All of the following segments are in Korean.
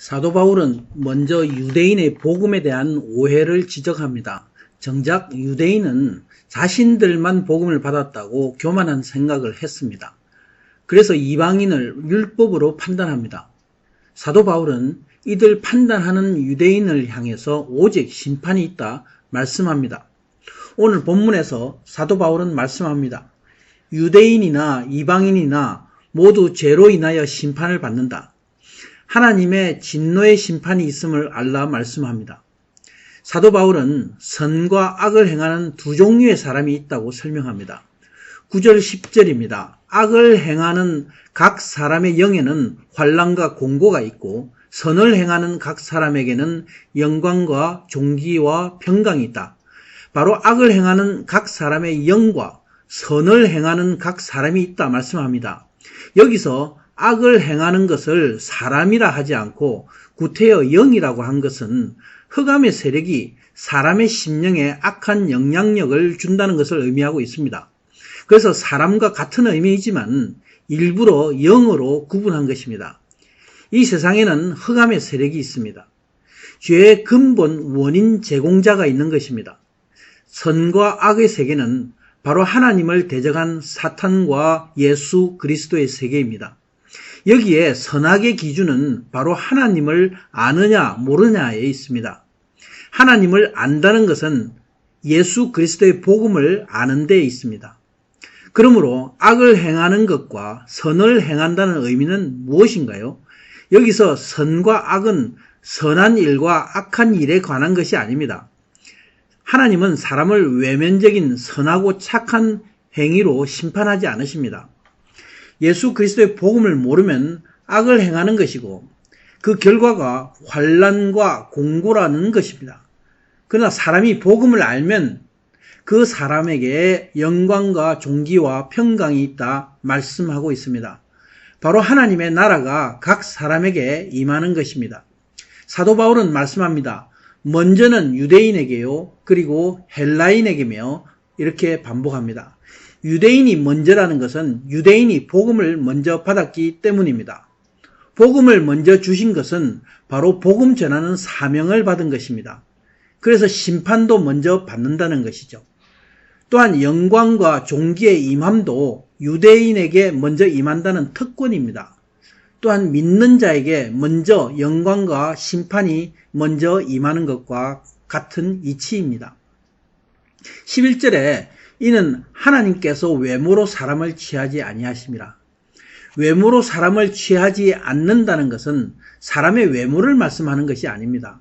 사도 바울은 먼저 유대인의 복음에 대한 오해를 지적합니다. 정작 유대인은 자신들만 복음을 받았다고 교만한 생각을 했습니다. 그래서 이방인을 율법으로 판단합니다. 사도 바울은 이들 판단하는 유대인을 향해서 오직 심판이 있다 말씀합니다. 오늘 본문에서 사도 바울은 말씀합니다. 유대인이나 이방인이나 모두 죄로 인하여 심판을 받는다. 하나님의 진노의 심판이 있음을 알라 말씀합니다. 사도 바울은 선과 악을 행하는 두 종류의 사람이 있다고 설명합니다. 9절 10절입니다. 악을 행하는 각 사람의 영에는 환란과 공고가 있고 선을 행하는 각 사람에게는 영광과 존귀와 평강이 있다. 바로 악을 행하는 각 사람의 영과 선을 행하는 각 사람이 있다 말씀합니다. 여기서 악을 행하는 것을 사람이라 하지 않고 구태여 영이라고 한 것은 흑암의 세력이 사람의 심령에 악한 영향력을 준다는 것을 의미하고 있습니다. 그래서 사람과 같은 의미이지만 일부러 영으로 구분한 것입니다. 이 세상에는 흑암의 세력이 있습니다. 죄의 근본 원인 제공자가 있는 것입니다. 선과 악의 세계는 바로 하나님을 대적한 사탄과 예수 그리스도의 세계입니다. 여기에 선악의 기준은 바로 하나님을 아느냐 모르냐에 있습니다. 하나님을 안다는 것은 예수 그리스도의 복음을 아는 데 있습니다. 그러므로 악을 행하는 것과 선을 행한다는 의미는 무엇인가요? 여기서 선과 악은 선한 일과 악한 일에 관한 것이 아닙니다. 하나님은 사람을 외면적인 선하고 착한 행위로 심판하지 않으십니다. 예수 그리스도의 복음을 모르면 악을 행하는 것이고 그 결과가 환란과 공고라는 것입니다. 그러나 사람이 복음을 알면 그 사람에게 영광과 존귀와 평강이 있다 말씀하고 있습니다. 바로 하나님의 나라가 각 사람에게 임하는 것입니다. 사도 바울은 말씀합니다. 먼저는 유대인에게요, 그리고 헬라인에게며 이렇게 반복합니다. 유대인이 먼저라는 것은 유대인이 복음을 먼저 받았기 때문입니다. 복음을 먼저 주신 것은 바로 복음 전하는 사명을 받은 것입니다. 그래서 심판도 먼저 받는다는 것이죠. 또한 영광과 종기의 임함도 유대인에게 먼저 임한다는 특권입니다. 또한 믿는 자에게 먼저 영광과 심판이 먼저 임하는 것과 같은 이치입니다. 11절에 이는 하나님께서 외모로 사람을 취하지 아니하심이라. 외모로 사람을 취하지 않는다는 것은 사람의 외모를 말씀하는 것이 아닙니다.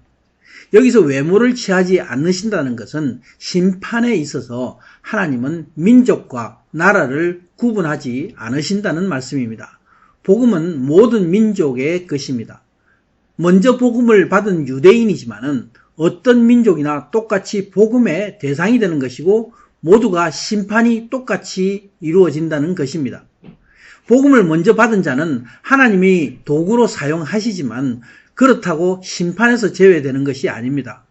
여기서 외모를 취하지 않으신다는 것은 심판에 있어서 하나님은 민족과 나라를 구분하지 않으신다는 말씀입니다. 복음은 모든 민족의 것입니다. 먼저 복음을 받은 유대인이지만은 어떤 민족이나 똑같이 복음의 대상이 되는 것이고 모두가 심판이 똑같이 이루어진다는 것입니다. 복음을 먼저 받은 자는 하나님이 도구로 사용하시지만 그렇다고 심판에서 제외되는 것이 아닙니다.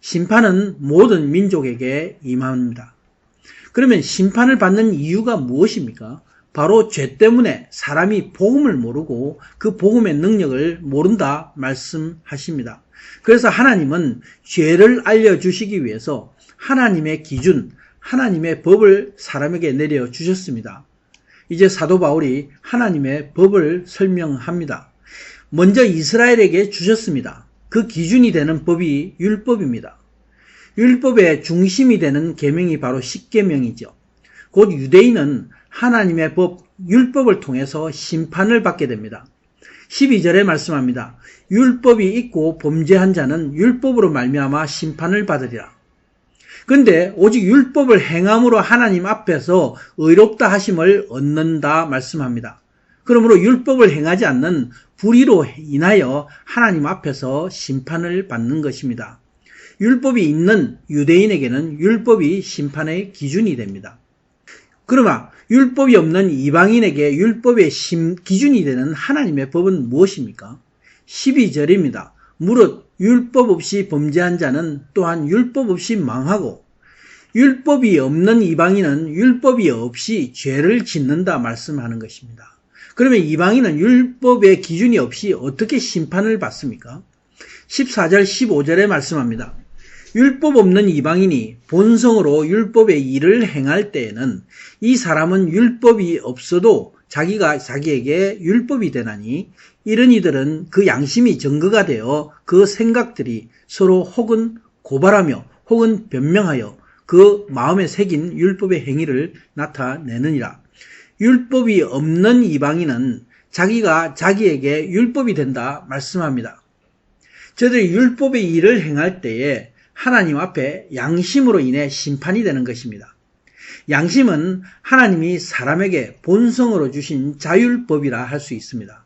심판은 모든 민족에게 임합니다. 그러면 심판을 받는 이유가 무엇입니까? 바로 죄 때문에 사람이 복음을 모르고 그 복음의 능력을 모른다 말씀하십니다. 그래서 하나님은 죄를 알려주시기 위해서 하나님의 기준, 하나님의 법을 사람에게 내려 주셨습니다. 이제 사도 바울이 하나님의 법을 설명합니다. 먼저 이스라엘에게 주셨습니다. 그 기준이 되는 법이 율법입니다. 율법의 중심이 되는 계명이 바로 십계명이죠. 곧 유대인은 하나님의 법 율법을 통해서 심판을 받게 됩니다. 12절에 말씀합니다. 율법이 있고 범죄한 자는 율법으로 말미암아 심판을 받으리라. 근데 오직 율법을 행함으로 하나님 앞에서 의롭다 하심을 얻는다 말씀합니다. 그러므로 율법을 행하지 않는 불의로 인하여 하나님 앞에서 심판을 받는 것입니다. 율법이 있는 유대인에게는 율법이 심판의 기준이 됩니다. 그러나 율법이 없는 이방인에게 율법의 심, 기준이 되는 하나님의 법은 무엇입니까? 12절입니다. 무릇 율법 없이 범죄한 자는 또한 율법 없이 망하고 율법이 없는 이방인은 율법이 없이 죄를 짓는다 말씀하는 것입니다. 그러면 이방인은 율법의 기준이 없이 어떻게 심판을 받습니까? 14절, 15절에 말씀합니다. 율법 없는 이방인이 본성으로 율법의 일을 행할 때에는 이 사람은 율법이 없어도 자기가 자기에게 율법이 되나니 이런 이들은 그 양심이 증거가 되어 그 생각들이 서로 혹은 고발하며 혹은 변명하여 그 마음에 새긴 율법의 행위를 나타내느니라. 율법이 없는 이방인은 자기가 자기에게 율법이 된다 말씀합니다. 저들이 율법의 일을 행할 때에 하나님 앞에 양심으로 인해 심판이 되는 것입니다. 양심은 하나님이 사람에게 본성으로 주신 자율법이라 할 수 있습니다.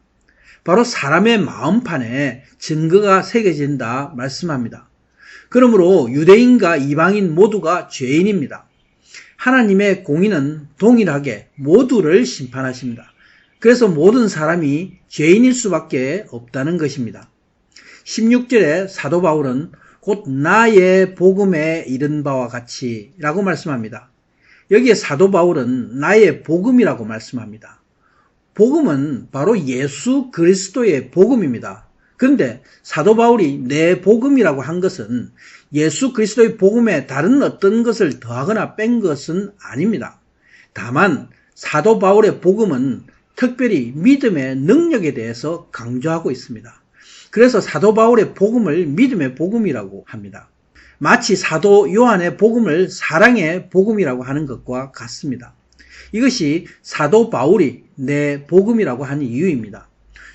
바로 사람의 마음판에 증거가 새겨진다 말씀합니다. 그러므로 유대인과 이방인 모두가 죄인입니다. 하나님의 공의는 동일하게 모두를 심판하십니다. 그래서 모든 사람이 죄인일 수밖에 없다는 것입니다. 16절에 사도 바울은 곧 나의 복음에 이른 바와 같이 라고 말씀합니다. 여기에 사도 바울은 나의 복음이라고 말씀합니다. 복음은 바로 예수 그리스도의 복음입니다. 그런데 사도 바울이 내 복음이라고 한 것은 예수 그리스도의 복음에 다른 어떤 것을 더하거나 뺀 것은 아닙니다. 다만 사도 바울의 복음은 특별히 믿음의 능력에 대해서 강조하고 있습니다. 그래서 사도 바울의 복음을 믿음의 복음이라고 합니다. 마치 사도 요한의 복음을 사랑의 복음이라고 하는 것과 같습니다. 이것이 사도 바울이 내 복음이라고 하는 이유입니다.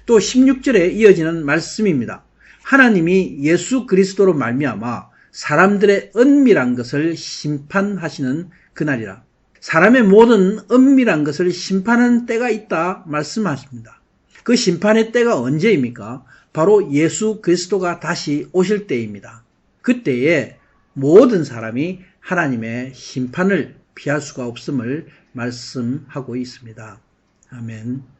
또 16절에 이어지는 말씀입니다. 하나님이 예수 그리스도로 말미암아 사람들의 은밀한 것을 심판하시는 그날이라. 사람의 모든 은밀한 것을 심판하는 때가 있다 말씀하십니다. 그 심판의 때가 언제입니까? 바로 예수 그리스도가 다시 오실 때입니다. 그때에 모든 사람이 하나님의 심판을 피할 수가 없음을 말씀하고 있습니다. 아멘.